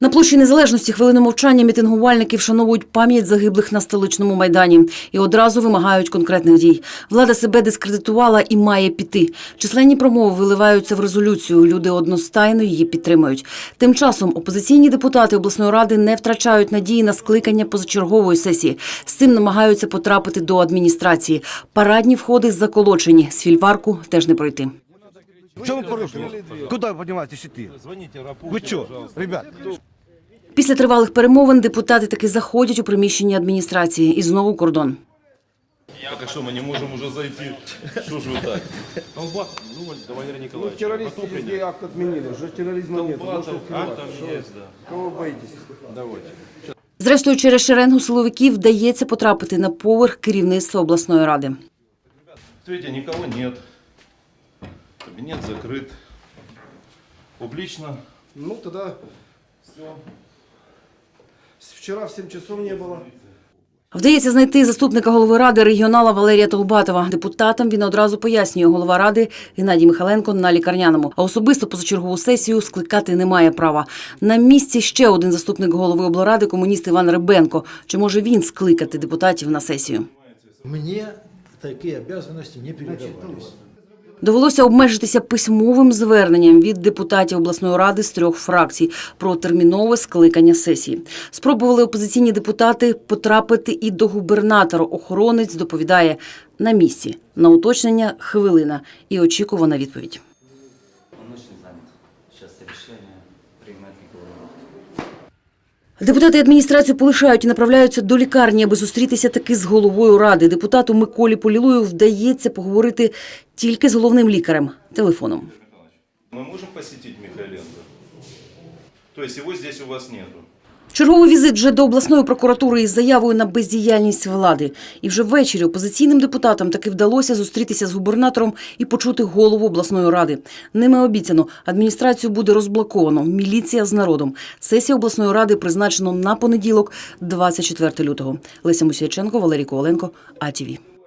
На площі незалежності хвилину мовчання мітингувальники вшановують пам'ять загиблих на столичному майдані і одразу вимагають конкретних дій. Влада себе дискредитувала і має піти. Численні промови виливаються в резолюцію. Люди одностайно її підтримують. Тим часом опозиційні депутати обласної ради не втрачають надії на скликання позачергової сесії. З цим намагаються потрапити до адміністрації. Парадні входи заколочені. З фільварку теж не пройти. В чем порушили? Куда вы поднимаетесь идти? Звоните Рапухе, Вы что, ребят? Після тривалих перемовин депутати таки заходять у приміщення адміністрації і знову кордон. Так а что, мы не можем уже зайти? Что ж вы так? Толба, ну, Валерий Ну, Николаевич, террористы везде акт отменили, уже терроризма нет. Толба Можете там, а, открывать. там есть, да. Кого вы боитесь? Давайте. Зрештою, через шеренгу силовиків вдається потрапити на поверх керівництва обласної ради. Видите, никого нет. Кабинет закрыт. Публично. Ну, тогда Все. вчера в 7 часов не было. Вдається знайти заступника голови ради регіонала Валерія Толбатова. Депутатам він одразу пояснює, голова ради Геннадій Михаленко на лікарняному. А особисто позачергову сесію скликати не має права. На місці ще один заступник голови облради, комуніст Іван Рибенко. Чи може він скликати депутатів на сесію? Мне такие обязанности не передавались. Довелося обмежитися письмовим зверненням від депутатів обласної ради з трьох фракцій про термінове скликання сесії. Спробували опозиційні депутати потрапити і до губернатора. Охоронець доповідає на місці. На уточнення хвилина і очікувана відповідь. Он очень занят. Депутати адміністрацію полишають і направляються до лікарні, аби зустрітися таки з головою ради. Депутату Миколі Полілою вдається поговорити тільки з головним лікарем телефоном. Ми можемо посетити Михайленко? То його здесь у вас нету? Черговий візит вже до обласної прокуратури із заявою на бездіяльність влади. І вже ввечері опозиційним депутатам таки вдалося зустрітися з губернатором і почути голову обласної ради. Ними обіцяно, адміністрацію буде розблоковано. Міліція з народом. Сесія обласної ради призначено на понеділок, 24 лютого. Леся Мусяченко, Валерій Коваленко, АТВ.